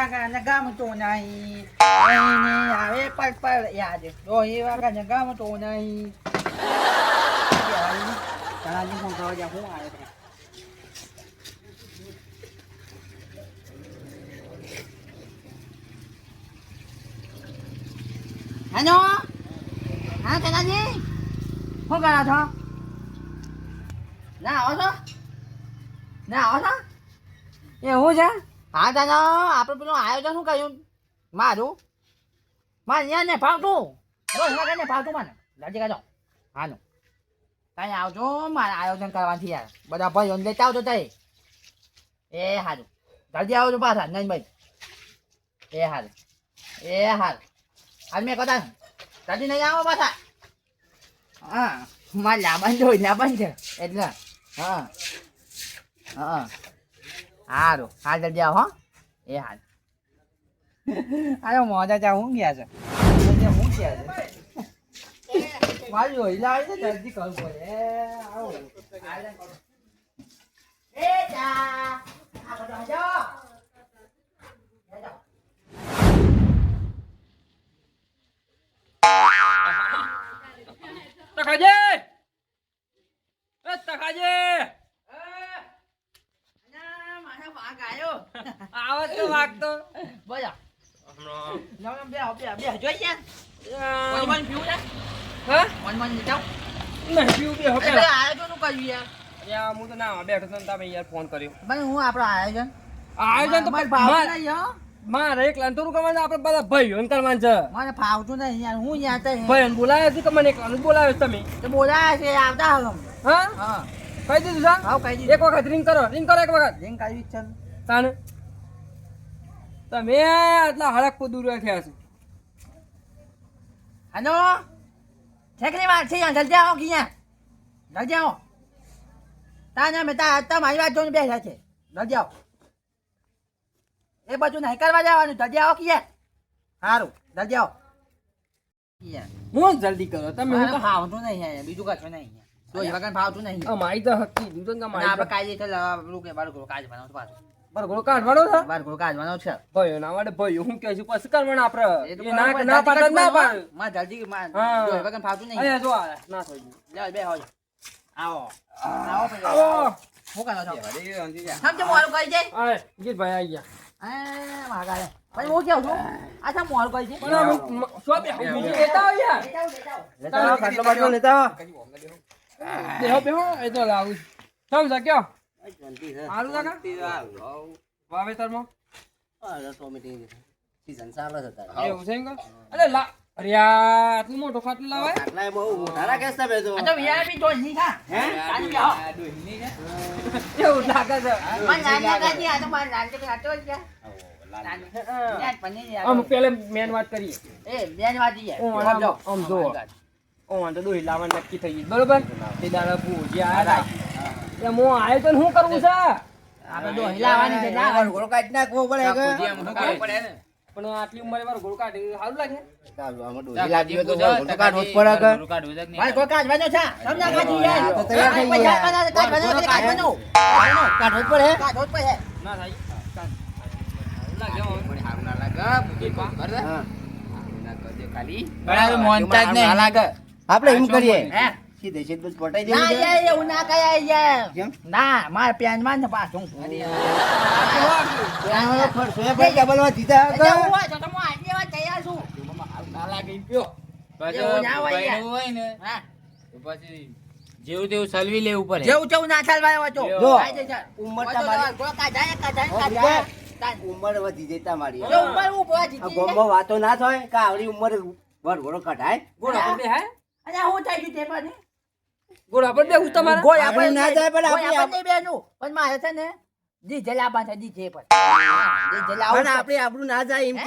વાગાને ગમતું નહીં. એને આવે પલ પલ યાદ. દોહી વાગાને ગમતું નહીં. તારાજી ફોન કરવા જા હું આવ્યો છે હેલો? હા કનાજી શું કરો છો? ના આવો છો? ના આવો છો? એવું છે? હા, દાદા, આપણે પેલું આયોજન શું કર્યું? મારું? મારે અહીંયા ને ફાવતું. બસ મારે ને ફાવતું મને. રાજી કાઢો હાનું ત્યાં આવજો, મારે આયોજન કરવાથી યાર. બધા ભાઈઓને લેતા આવજો તઈ. એ સારું જલ્દી આવજો પાછા નહીં ભાઈ એ સારું એ સારું હાલ, મેં કદાચ જલ્દી નહીં આવો પાછા. હા, મારે લાબાન જોઈ લાબાન છે. એટલે હા હા. સારું હાલ જલ્દી આવો હો. એ હાલ. અરે મોજા ચા હું ગયા છે હું ગયા છે મારી રોહિલા આવી છે જલ્દી કરવું પડે. આવો. એ ચા. આ બધો. એ તખાજી! વાઘ આયો આવો તો વાગતો. બોલો. લાવ લાવ, બે બે બે જોઈએ જોઈ વન વન પીવું છે? વન વન લીધા? નહીં પીવું બે હવે આયોજન કર્યું યાર? યાર હું તો ના બેઠો તો ને તમે યાર ફોન કર્યો. ભાઈ હું આપણો આયોજન? આયોજન તો મારે મારે ભાવતું નહીં હો. મારે એકલા થોડું કરવાનું છે, આપણે બધા ભાઈઓને કરવાનું છે. મને ફાવતું નહીં યાર હું યાર ભાઈ બોલાવ્યો છે કે મને એકલાને બોલાવ્યો છે તમે? તો છે આવતા હા? હા. કહી દીધું છે હાવ કહી દીધું એક વખત રિંગ કરો રિંગ કરો એક વખત. રિંગ કાઢી છે તાણ તમે આટલા હળક દૂર થયા છો. હેલો? ઠેકરી વાત છે યાર જલ્દી આવો ક્યાં જલ્દી આવો. તા મેં તા તમારી વાત જોઈને બેઠા છે. જલ્દી આવો. એ બાજુ નહીં કરવા જવાનું જલ્દી આવો ક્યાં સારું જલ્દી આવો. હું જલ્દી કરો તમે હું તો ફાવતું નહીં બીજું કશું નહીં યાર તો એ વગર ફાવતું નહીં. અમારી તો હકી દીધું ને અને મારી આપણે કાયદે છે પેલું કે બાળકો કાજ બનાવતો પાછું. બરગોળો કાઢવાનો છે? બાળકો કાઢવાનો છે. ભાઈઓ ના માટે ભાઈઓ હું કહે છું પછી કરવાનું આપણે. ના ના પાડે ના પાડે. હો. માં જલ્દી માં હા. જો વગર ફાવતું નહીં. અહીંયા જો આ ના થઈ ગયું. બે હોય. આવો. આવો આવો. હું કરો છો? સમજો મોરું કરી જાય અરે ગીતભાઈ આવી ગયા એ માગા પછી હું કેવું છું? આ સા મોરું કરી પણ આમ મ- શું બે બીજું લેતા આવો યાર. જાય ખાટલો બાટલો લેતા બેહો બેહો એ તો લાવું છું. સમજા કયો આલુ કાકા વાવેતરમાં એવું છે એમ? અરે લા અરે યાર આટલું મોટું ખાટલું લાવાય આ તો VIP તો નહીં ખા ચાલી જાઓ. એવું લાગે છે મને નાની લાગાજી, આ તો મારે નાની તો ખાતો જ છે. યાર, યાર. આમ પેલે મેન વાત કરીએ એ બેન વાજી જાય. ઓ, આમ જો. વાંધો દોહી લાવવાનું નક્કી થઈ ગયું બરોબર? તે દાડા ભૂજી આ રાખી એમ હું આયોજન શું કરવું છે? આપણે દોહી લાવવાની છે. પણ આટલી ઉંમરે વાર ગોળ કાઢી સારું લાગે? ભાઈ, કોઈ કાઢવાનો છે? સમજા કાઢી યાર. તો તૈયાર થઈ ગયા. કાઢવાનો કાઢવાનો કાઢવો જ પડે. કાઢવો જ પડે. ના થાય. સારું લાગે. હવે. આપણે એમ કરીએ હે? સીધે સીધું જ પટાઈ ના યાર, એવું ના કરાય યાર. કેમ? ના, મારે પેનમાં ને પાછું. ત્યાં ફરશો એ ભાઈ ડબલમાં જીતા એટલે હતા. હું હોય તો તો હું આજની વાત તૈયાર છું. એવું ના હોય યાર. હા. જેવું તેવું સલવી લેવું પડે જેવું તેવું ના ચાલવા વાંચો જો, ઉંમર તમારી- કોઈ કાઢાય, કાઢાય, હા, ઉંમર વધી જઈ તમારી ઉંમર ઊભો વાતો ના થાય કે આવડી ઉંમર વરઘોડો કઢાય ગોળ હે અને હું થઈ ગયું તે પછી? ગોળ આપણે બે હું તમારે ગોળ આપણે આપણે ના જાય, પણ આપણે- આપણે બેનું. પણ મારે છે ને છે, પણ આપણે આપણું ના જાય એમ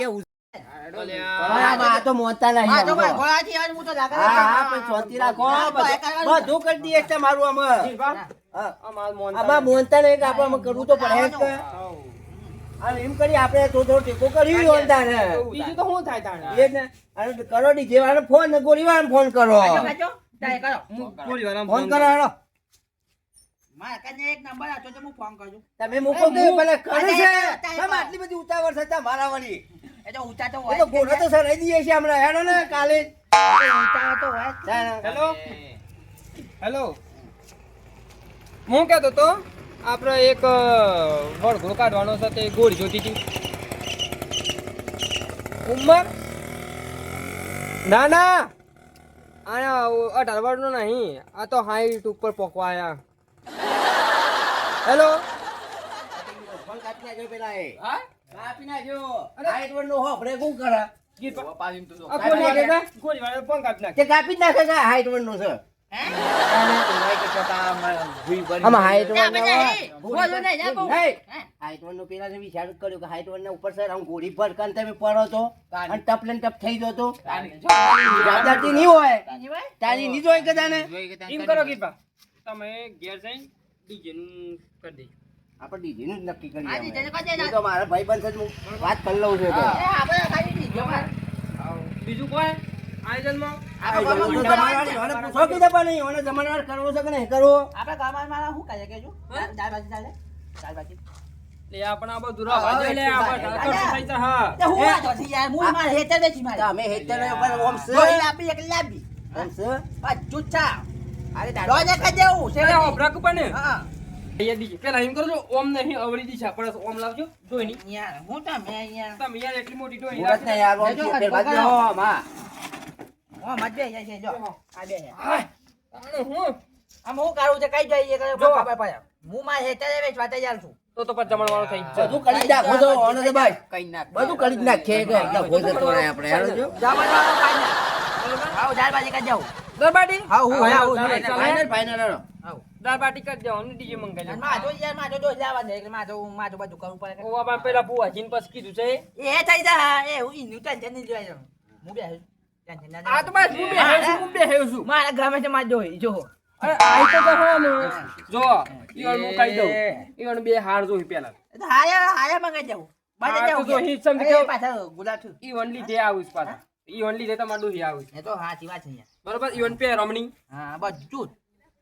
આમાં આ તો મોનતા નહીં હા, તો આમ ભાઈ, તો. ગોળાથી યાર હું તો લાગે હા હા પણ શાંતિ રાખો હા, તો એ કરવાનું છે. બધું કરી દઈએ મારું આમાં હા. હા. આ માલ મોન આમાં મોનતા નહીં કે આપણે કરવું તો પડે જ એમ કરી આપણે થોડો થોડો ટેકો કરી મોનતા ને બીજું તો શું થાય તાણે? એ ને. અને કરો ડીજે વાળાને ફોન ને ગોળી વાળાને ફોન કરો. કાઢો, કાઢો. ચાલે, કરો. હું ગોળી વાળા ફોન કરો હેડો મારા કને એક નંબર હતો તો હું ફોન કરું તમે મૂકો પેલા કરે છે? અરે, અરે, કેમ આટલી બધી ઉતાવળ છે મારા વળી. ઘોડો તો સરાઈ દઈએ છીએ હમણાં. હેડો ને કાલે. હેલો. હેલો. હું કેતો તો? આપણે એક અ, વળઘોડો કાઢવાનો છે તે ગોળ જોતી હતી ઉંમર ના ના આ અઢાર વર્ષનો નહીં આ તો હાઈટ ઉપર પોકવા આયા હેલો કાપી નાખ હાઈટ છે. હાઈટ ના, વરનો બધા હોય. એ, બોલો નહીં, ના બહુ. હે, હે? હાઈટ વરનો પેલા જે વિચાર કર્યો કે હાઈટ વરના ઉપર સર આમ ગોળી ભડકાને તમે પડો તો? અને ટપ લઈને ટપ થઈ જતો જાજાતી નહીં. હોય. તારી નહીં જોઈ કે તાને એમ કરો કીપા. તમે ઘેર જઈને ડીજે નું કરી દેજો. આપણે ડીજી નું જ નક્કી એ તો મારા ભાઈબંધ છે જ વાત કરી લઉં છું. બીજું કોઈ? આયોજનમાં આ જમણવાર જમણવાર પૂછો કીધા પણ નહીં, એને જમણવાર કરવો છે કે નહીં કરવો? આપણે ગામમાં મારા શું કરે કેજો દાળ ભાજી ચાલે? દાળ ભાજી. લે આપણે આ બધું લે આપણે અલ્યા. ખર્ચ હા. તે હું વાંધો છે યાર હું મારે હેતર બેસી મારે. તો હેતર ઉપર ઓમ છે. ગોળી આપી એક લાવી ઓમ છે. બસ જુચ્છા અરે દાડો જે ખાઈ દેવું છે એટલે પણ હા. અહીંયા દીજે પેલા એમ કરજો ઓમ નહીં અવળી દિશા પડે ઓમ લાવજો જોઈ યાર હું તમે યાર તમે યાર એટલી મોટી ડોઈ યાર ઓમ લેજો, બાજુ બગાડો. હો, માં. હું છે જો. આ બે હું. આમ હું કરું છે કઈ જઈએ કરે જો. હું તૈયાર છું તો તો પછી જમણવાળો થઈ જાય બધું કરી નાખો છો, ઓને તો બસ. બધું કરી જ કે આપણે, હેડો જો. કાંઈ દાળ ભાજી કરી હું હા. ફાઇનલ, ફાઇનલ, હેડો. કરી ડીજે મંગાઈ યાર લાવવા દે બધું કરવું પડે. ઓ પેલા બુવાજીને પછી કીધું છે. એ થઈ જા એ હું ઈનું ટેન્શન નહીં જોઈ હું બે ટેન્શન ના આ તો બસ હું બે હેવ છું, હું બે હેવ છું? મારા ગામે છે જોઈ જો. અરે આઈ તો જવાનું. જો ઈવન હું કહી દઉં? ઈવન બે હાર જોઈ પેલા. હાયા હાયા મંગાઈ જાવ. બાજે જાવ જાઉં હી જો કે. પાછા ગુલાબ છું. લી દે આવું પાછા. ઈવન લીધે તમારે ડોહી આવું એ તો હાચી વાત છે બરોબર? ઈવન પે રમણી. હા બધું જ.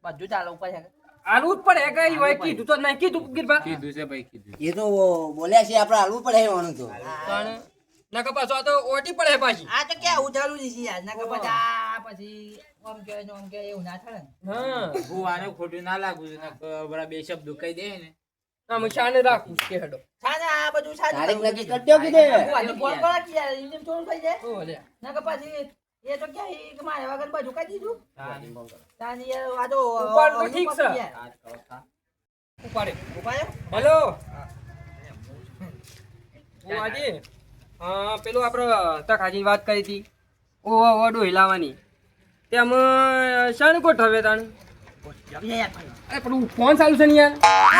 બધું ચાલે ઉપર છે આલુ જ પડે કઈ હોય કીધું તો નહીં. કીધું ગીરબા એ તો બોલ્યા છે આપણે હાલવું પડે એવાનું તો. નકર પાછો આ તો ઓટી પડે પાછી. આ તો ક્યાં ઉધારું જ યાર નકર પછી આ પછી ઓમ કે ને આમ કે એવું ના થાય ને. હા. ભૂવાને ખોટું ના લાગુ જોઈએ નકર બરા બે શબ્દ કહી દે ને આમ શાને રાખું કે હડો છાને આ બધું છાને તારીખ નક્કી છે. કરી દો કીધે. હું ફોન કરો કે યાર ઇન્ડિયન થોડું થઈ જાય. ઓ લે. નકર પછી એ તો કે કે મારે વગર બધું કરી દીધું. તાની. યાર આ તો ઉપાડ તો ઠીક છે. ઉપાડે. ઉપાડ્યો? હેલો હું. હા પેલું આપણે તકાજી વાત કરી હતી. ઓ ઓ ડોહી તેમ શણ ગોઠવે તાણ. અરે પણ ફોન ચાલુ છે ને યાર.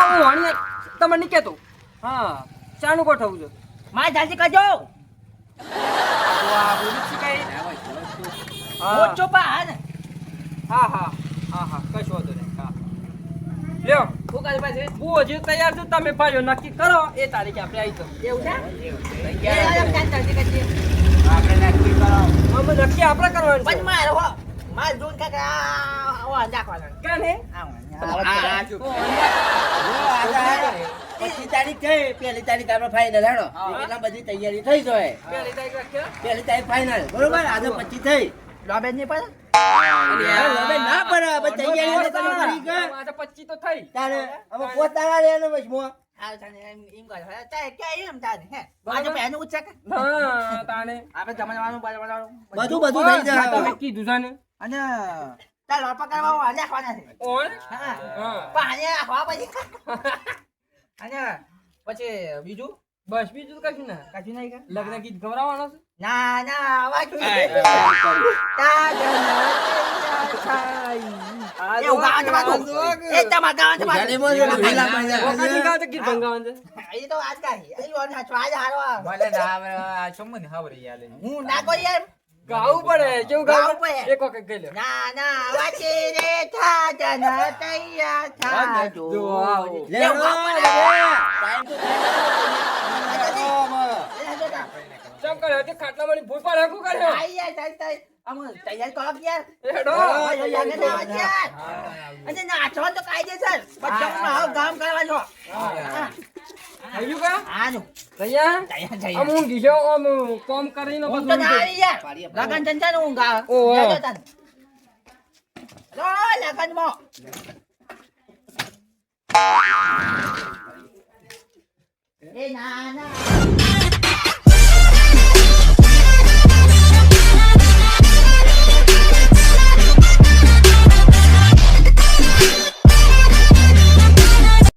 હું યાર તમને નહીં કહેતો. હા શાનું ગોઠવવું છે. મારે જાજી કહેજો? હા હા. હા હા. કશો વાંધો નહીં. લ્યો. કરે પછી હું હજી તૈયાર છું તમે પાછો નક્કી કરો. એ તારીખે આપણે આવી જાવ એવું છે? આપણે ચાલ જલ્દી અમે નક્કી આપણે કરવાનું પછી માર મારે હો મારે જોન કાંઈક આ ઓ નાખવાના. કે ને આ પચીસ તારીખ થઈ પહેલી તારીખ આપણે ફાઇનલ હેડો. એટલા બધી તૈયારી થઈ જાય પહેલી તારીખ પહેલી તારીખ ફાઇનલ બરોબર? આજે પચીસ થઈ. ડોબેજની પર પડે તારે તારે બધું બધું થઈ જાય. કીધું છે ને. અને છે. હા. પાણી નાખવા પછી. અને પછી બીજું? બસ બીજું કશું ના. કશું નહીં કે લગ્ન ગીત ગવરાવાનો છે? ના ના આવા હું ના કોઈ ગાવું પડે કેવું ગાવું પડે. એક વખત ગઈ લે. ના ના વાંચી રે થાજન તૈયા થા જો આવો. લે. ચમ કરે તે ખાટલામાંની ભૂઈ પર હાંકું કર્યો આઈ યાર તાઈ તાઈ આમ તૈયાર કરો યાર? એડો આગળ ના યાર. અને નાચો તો કાયદેસર બચ્ચાઓનો હાવ કામ હા થઈ ગયું કા આનું તૈયાર? તૈયાર ઊંઘી ગયો આમ કામ કરીને પછી તો. આવી યાર. લગન ચંચા નું ઊંઘ આવે. ઓહો. જજો તને. લો, એ ના ના.